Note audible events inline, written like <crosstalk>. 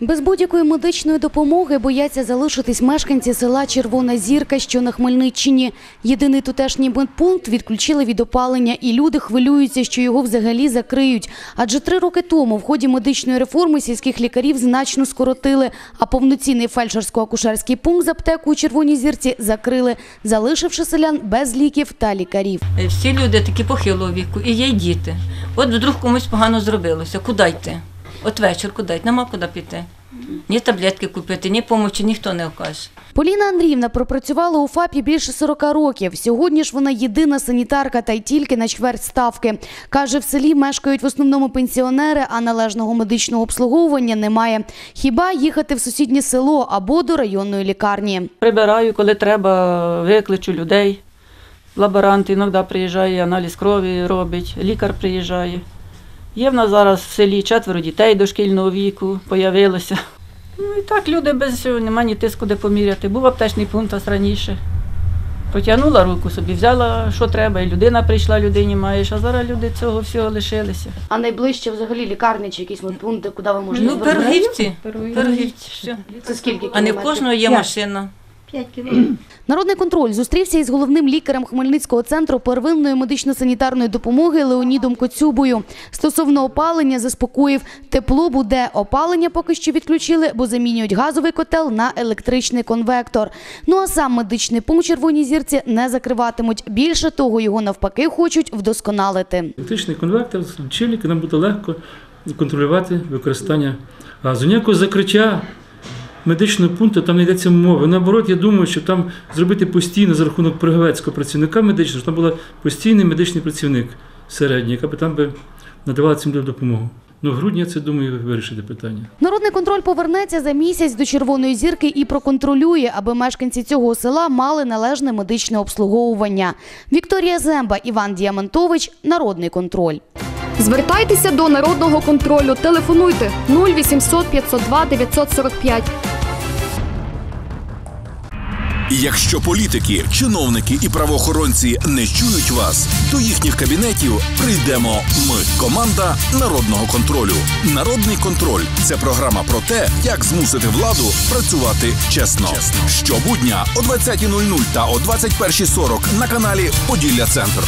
Без будь-якої медичної допомоги бояться залишитись мешканці села Червона Зірка, що на Хмельниччині. Єдиний тутешній медпункт відключили від опалення, і люди хвилюються, що його взагалі закриють. Адже три роки тому в ході медичної реформи сільських лікарів значно скоротили, а повноцінний фельдшерсько-акушерський пункт з аптеку Червоній Зірці закрили, залишивши селян без ліків та лікарів. Е, Всі люди такі похилого віку, і є діти. От вдруг комусь погано зробилося. Куди йти? От вечір куди? Нема куди піти. Ні таблетки купити, ні помочі ніхто не окаже. Поліна Андріївна пропрацювала у ФАПі більше 40 років. Сьогодні ж вона єдина санітарка та й тільки на чверть ставки. Каже, в селі мешкають в основному пенсіонери, а належного медичного обслуговування немає. Хіба їхати в сусіднє село або до районної лікарні. Прибираю, коли треба, викличу людей. Лаборант іноді приїжджає, аналіз крові робить, лікар приїжджає. Є в нас зараз в селі четверо дітей дошкільного віку, появилося. Ну і так люди без цього, нема ні тиску де поміряти. Був аптечний пункт аж раніше. Потягнула руку собі, взяла, що треба, і людина прийшла, людині маєш, а зараз люди цього всього лишилися. А найближче взагалі лікарні чи якісь медпункти, куди ви Ну, пергівці. Пергівці. Це скільки А не в кожного є машина. <clears throat> Народний контроль зустрівся із головним лікарем Хмельницького центру первинної медично-санітарної допомоги Леонідом Коцюбою. Стосовно опалення заспокоїв, тепло буде. Опалення поки що відключили, бо замінюють газовий котел на електричний конвектор. Ну а сам медичний пункт Червоній зірці не закриватимуть. Більше того, його навпаки хочуть вдосконалити. Електричний конвектор, лічильник, нам буде легко контролювати використання газу. Ніякого закриття медичного пункту там не йдеться мови. Наоборот, я думаю, що там зробити постійно за рахунок приговецького працівника медичного, щоб там був постійний медичний працівник середній, яка би там би надавала цим людям допомогу. Ну, в грудні це думаю вирішити питання. Народний контроль повернеться за місяць до Червоної зірки і проконтролює, аби мешканці цього села мали належне медичне обслуговування. Вікторія Земба, Іван Діамантович, Народний контроль. Звертайтеся до народного контролю. Телефонуйте 0800 502 945. І якщо політики, чиновники і правоохоронці не чують вас, до їхніх кабінетів прийдемо ми. Команда народного контролю. Народний контроль це програма про те, як змусити владу працювати чесно. Щобудня о 20.00 та о 21.40 на каналі Поділля Центр.